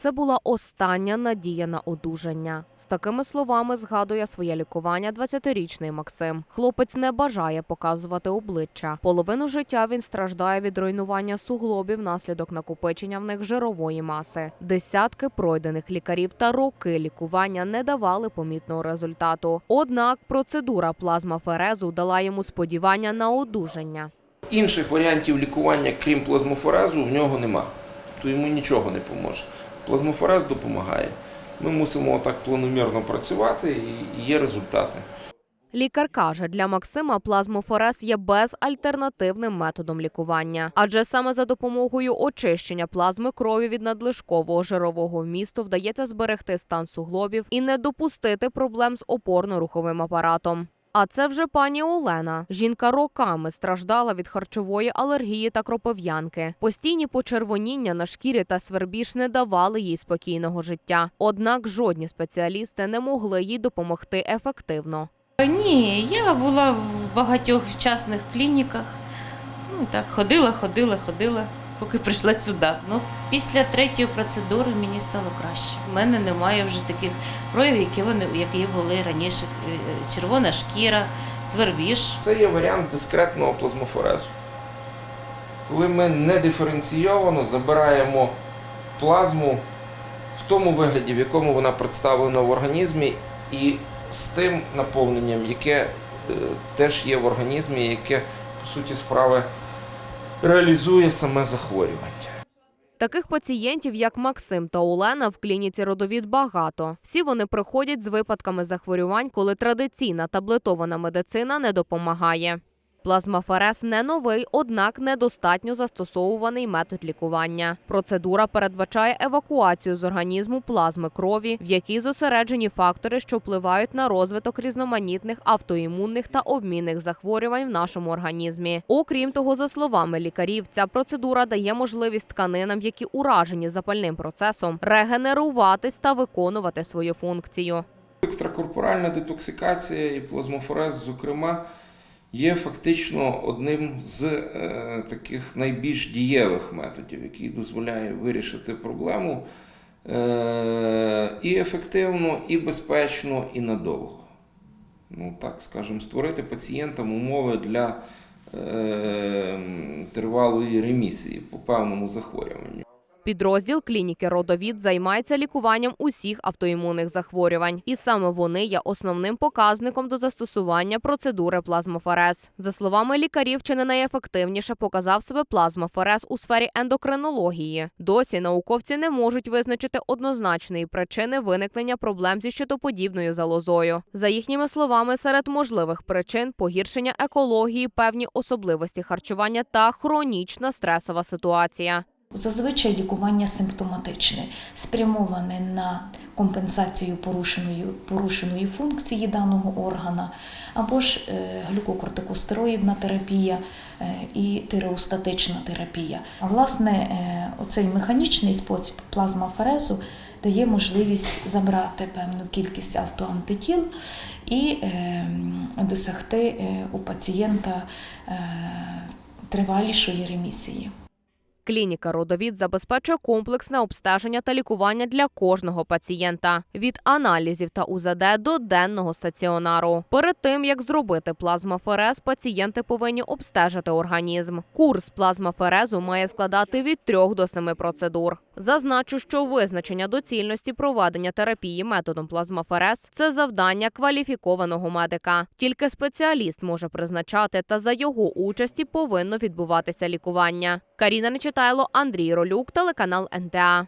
Це була остання надія на одужання. З такими словами згадує своє лікування 20-річний Максим. Хлопець не бажає показувати обличчя. Половину життя він страждає від руйнування суглобів внаслідок накопичення в них жирової маси. Десятки пройдених лікарів та роки лікування не давали помітного результату. Однак процедура плазмаферезу дала йому сподівання на одужання. Інших варіантів лікування, крім плазмофорезу, в нього нема. То йому нічого не поможе. Плазмофорез допомагає. Ми мусимо так планомірно працювати і є результати. Лікар каже, для Максима плазмофорез є безальтернативним методом лікування, адже саме за допомогою очищення плазми крові від надлишкового жирового вмісту вдається зберегти стан суглобів і не допустити проблем з опорно-руховим апаратом. А це вже пані Олена. Жінка роками страждала від харчової алергії та кропив'янки. Постійні почервоніння на шкірі та свербіж не давали їй спокійного життя. Однак жодні спеціалісти не могли їй допомогти ефективно. Ні, я була в багатьох частних клініках. Ну так, ходила, ходила, ходила, поки прийшла сюди. Ну, після третьої процедури мені стало краще. У мене немає вже таких проявів, які вони які були раніше. Е, Червона шкіра, свербіж. Це є варіант дискретного плазмофорезу. Коли ми не диференційовано забираємо плазму в тому вигляді, в якому вона представлена в організмі, і з тим наповненням, яке е, теж є в організмі, яке, по суті справи, реалізує саме захворювання. Таких пацієнтів, як Максим та Олена, в клініці родовід багато. Всі вони приходять з випадками захворювань, коли традиційна таблетована медицина не допомагає. Плазмаферез не новий, однак недостатньо застосовуваний метод лікування. Процедура передбачає евакуацію з організму плазми крові, в якій зосереджені фактори, що впливають на розвиток різноманітних автоімунних та обмінних захворювань в нашому організмі. Окрім того, за словами лікарів, ця процедура дає можливість тканинам, які уражені запальним процесом, регенеруватись та виконувати свою функцію. Екстракорпоральна детоксикація і плазмофорез, зокрема, є фактично одним з е, таких найбільш дієвих методів, який дозволяє вирішити проблему е, і ефективно, і безпечно, і надовго. Ну, так скажемо, створити пацієнтам умови для е, тривалої ремісії по певному захворюванню. Підрозділ клініки Родовід займається лікуванням усіх автоімунних захворювань, і саме вони є основним показником до застосування процедури плазмофорез. За словами лікарів, чи не найефективніше показав себе плазмофорез у сфері ендокринології. Досі науковці не можуть визначити однозначної причини виникнення проблем зі щитоподібною залозою. За їхніми словами, серед можливих причин погіршення екології, певні особливості харчування та хронічна стресова ситуація. Зазвичай лікування симптоматичне, спрямоване на компенсацію порушеної, порушеної функції даного органа, або ж е, глюкокортикостероїдна терапія е, і тиреостатична терапія. А власне, е, оцей механічний спосіб плазмаферезу дає можливість забрати певну кількість автоантитіл і е, досягти у пацієнта тривалішої ремісії. Клініка Родовід забезпечує комплексне обстеження та лікування для кожного пацієнта від аналізів та УЗД до денного стаціонару. Перед тим як зробити плазмаферез, пацієнти повинні обстежити організм. Курс плазмаферезу має складати від 3 до 7 процедур. Зазначу, що визначення доцільності проведення терапії методом плазмаферез це завдання кваліфікованого медика. Тільки спеціаліст може призначати, та за його участі повинно відбуватися лікування. Каріна Нечитайло, Андрій Ролюк, телеканал НТА.